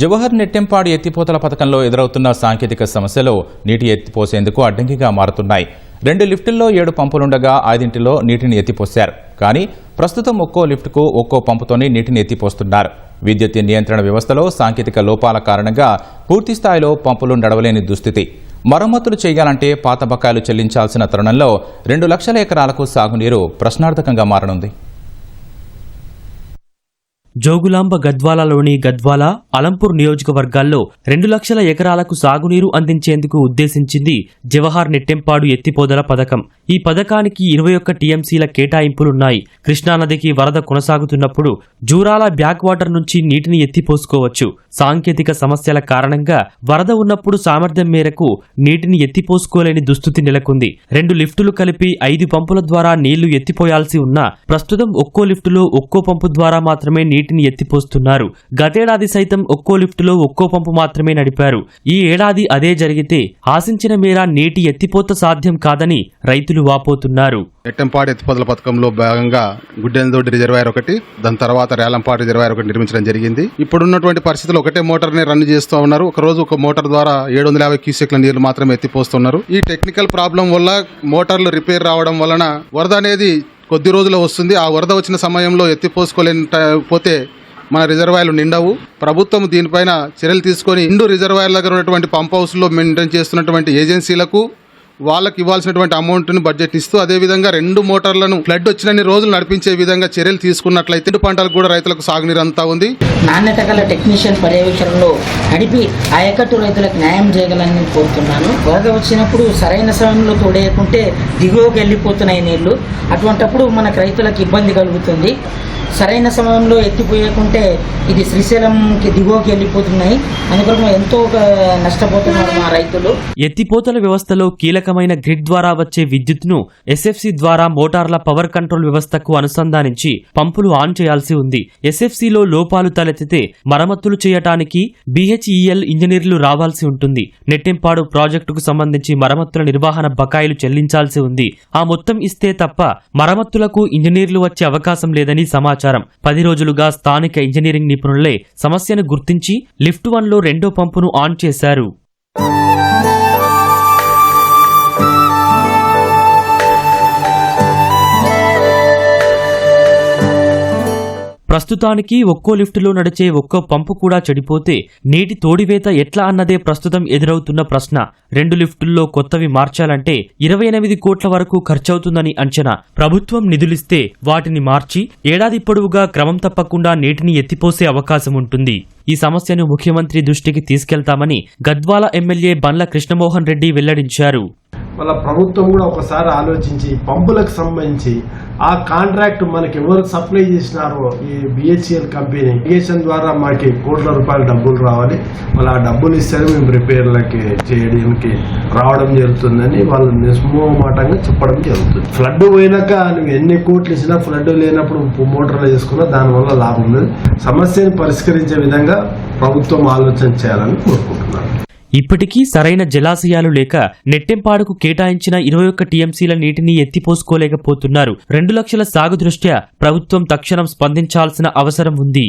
జవహర్ నెట్టెంపాడు ఎత్తిపోతల పథకంలో ఎదురవుతున్న సాంకేతిక సమస్యలు నీటి ఎత్తిపోసేందుకు అడ్డంకిగా మారుతున్నాయి. రెండు లిఫ్టుల్లో ఏడు పంపులుండగా ఐదింటిలో నీటిని ఎత్తిపోశారు. కానీ ప్రస్తుతం ఒక్కో లిఫ్టుకు ఒక్కో పంపుతోనే నీటిని ఎత్తిపోస్తున్నారు. విద్యుత్ నియంత్రణ వ్యవస్థలో సాంకేతిక లోపాల కారణంగా పూర్తి స్థాయిలో పంపులు నడవలేని దుస్థితి. మరమ్మతులు చేయాలంటే పాత బకాయిలు చెల్లించాల్సిన తరుణంలో రెండు లక్షల ఎకరాలకు సాగునీరు ప్రశ్నార్థకంగా మారనుంది. జోగులాంబ గద్వాలలోని గద్వాల అలంపూర్ నియోజకవర్గాల్లో రెండు లక్షల ఎకరాలకు సాగునీరు అందించేందుకు ఉద్దేశించింది జవహర్ నెట్టెంపాడు ఎత్తిపోదల పథకం. ఈ పథకానికి ఇరవై ఒక్క టీఎంసీల కేటాయింపులున్నాయి. కృష్ణానదికి వరద కొనసాగుతున్నప్పుడు జూరాల బ్యాక్ వాటర్ నుంచి నీటిని ఎత్తిపోసుకోవచ్చు. సాంకేతిక సమస్యల కారణంగా వరద ఉన్నప్పుడు సామర్థ్యం మేరకు నీటిని ఎత్తిపోసుకోలేని దుస్థితి నెలకొంది. రెండు లిఫ్టులు కలిపి ఐదు పంపుల ద్వారా నీళ్ళు ఎత్తిపోయాల్సి ఉన్నా ప్రస్తుతం ఒక్కో లిఫ్టులో ఒక్కో పంపు ద్వారా మాత్రమే నీటి నీటిని ఎత్తిపోస్తున్నారు. గతేడాది సైతం ఒక్కో లిఫ్టులో ఒక్కో పంపు మాత్రమే నడిపారు. ఈ ఏడాది అదే జరిగితే ఆశించిన మేర నీటి ఎత్తిపోత సాధ్యం కాదని రైతులు వాపోతున్నారు. ఎట్టంపాడు ఎత్తిపోతల పథకంలో భాగంగా గుడ్డెనదొడ్డి రిజర్వాయర్ ఒకటి దాని తర్వాత రేలంపాడు రిజర్వాయర్ ఒకటి నిర్మించడం జరిగింది. ఇప్పుడున్నటువంటి పరిస్థితులు ఒకటే మోటార్ని రన్ చేస్తూ ఉన్నారు. ఒక రోజు ఒక మోటార్ ద్వారా ఏడు వందల యాభై క్యూసెక్ల నీళ్ళు మాత్రమే ఎత్తిపోస్తున్నారు. ఈ టెక్నికల్ ప్రాబ్లం వల్ల మోటార్లు రిపేర్ రావడం వలన వరద అనేది కొద్ది రోజులు వస్తుంది. ఆ వరద వచ్చిన సమయంలో ఎత్తిపోసుకోలేని పోతే మన రిజర్వాయర్లు నిండవు. ప్రభుత్వం దీనిపైన చర్యలు తీసుకొని ఇండు రిజర్వాయర్ల దగ్గర ఉన్నటువంటి పంప్ హౌస్లో మెయింటైన్ చేస్తున్నటువంటి ఏజెన్సీలకు వాళ్ళకి ఇవ్వాల్సినటువంటి అమౌంట్ను బడ్జెట్ ఇస్తూ అదేవిధంగా రెండు మోటార్లను ఫ్లడ్ వచ్చినన్ని రోజులు నడిపించే విధంగా చర్యలు తీసుకున్నట్లయితే ఇటు పంటలకు కూడా రైతులకు సాగునీరు అంతా ఉంది. నాణ్యత గల టెక్నీషియన్ పర్యవేక్షణలో నడిపి ఆయకట్టు రైతులకు న్యాయం చేయగలని కోరుతున్నాను. వరద వచ్చినప్పుడు సరైన సమయంలో తోడేయకుంటే దిగువకి వెళ్ళిపోతున్నాయి నీళ్ళు. అటువంటప్పుడు మనకు రైతులకు ఇబ్బంది కలుగుతుంది. సరైన సమయంలో ఎత్తిపోయకుంటే ఇది శ్రీశైలంకి దిగువకి వెళ్ళిపోతున్నాయి. అందుకొరకు ఎంతో నష్టపోతున్నారు మా రైతులు. ఎత్తిపోతల వ్యవస్థలో కీలకమైన గ్రిడ్ ద్వారా వచ్చే విద్యుత్ను ఎస్ఎఫ్సి ద్వారా మోటార్ల పవర్ కంట్రోల్ వ్యవస్థకు అనుసంధానించి పంపులు ఆన్ చేయాల్సి ఉంది. ఎస్ఎఫ్సిలో లోపాలు తలెత్తితే మరమ్మతులు చేయటానికి బిహెచ్ఈఎల్ ఇంజనీర్లు రావాల్సి ఉంటుంది. నెట్టెంపాడు ప్రాజెక్టుకు సంబంధించి మరమ్మతుల నిర్వహణ బకాయిలు చెల్లించాల్సి ఉంది. ఆ మొత్తం ఇస్తే తప్ప మరమ్మతులకు ఇంజనీర్లు వచ్చే అవకాశం లేదని సమాచారం. పది రోజులుగా స్థానిక ఇంజనీరింగ్ నిపుణులే సమస్యను గుర్తించి లిఫ్ట్ వన్లో రెండో పంపును ఆన్ చేశారు. ప్రస్తుతానికి ఒక్కో లిఫ్టులో నడిచే ఒక్కో పంపు కూడా చెడిపోతే నీటి తోడివేత ఎట్లా అన్నదే ప్రస్తుతం ఎదురవుతున్న ప్రశ్న. రెండు లిఫ్టుల్లో కొత్తవి మార్చాలంటే ఇరవై ఎనిమిది కోట్ల వరకు ఖర్చవుతుందని అంచనా. ప్రభుత్వం నిధులిస్తే వాటిని మార్చి ఏడాది పొడవుగా క్రమం తప్పకుండా నీటిని ఎత్తిపోసే అవకాశం ఉంటుంది. ఈ సమస్యను ముఖ్యమంత్రి దృష్టికి తీసుకెళ్తామని గద్వాల ఎమ్మెల్యే బండ్ల కృష్ణమోహన్ రెడ్డి వెల్లడించారు. వాళ్ళ ప్రభుత్వం కూడా ఒకసారి ఆలోచించి పంపులకు సంబంధించి ఆ కాంట్రాక్ట్ మనకి ఎవరు సప్లై చేసినారో ఈ బిహెచ్ఎల్ కంపెనీ ఇరిగేషన్ ద్వారా మనకి కోట్ల రూపాయల డబ్బులు రావాలి. మళ్ళీ ఆ డబ్బులు ఇస్తేనే మేము రిపేర్లకి చేయడానికి రావడం జరుగుతుందని వాళ్ళు నిస్మోమాటంగా చెప్పడం జరుగుతుంది. ఫ్లడ్ పోయినాక నువ్వు ఎన్ని కోట్లు ఇచ్చినా ఫ్లడ్ లేనప్పుడు మోటార్లు చేసుకున్నా దానివల్ల లాభం లేదు సమస్యను పరిష్కరించే విధంగా ప్రభుత్వం ఆలోచన చేయాలని కోరుకుంటున్నాను. ఇప్పటికీ సరైన జలాశయాలు లేక నెట్టెంపాడుకు కేటాయించిన ఇరవై ఒక్క టీఎంసీల నీటిని ఎత్తిపోసుకోలేకపోతున్నారు. రెండు లక్షల సాగు దృష్ట్యా ప్రభుత్వం తక్షణం స్పందించాల్సిన అవసరం ఉంది.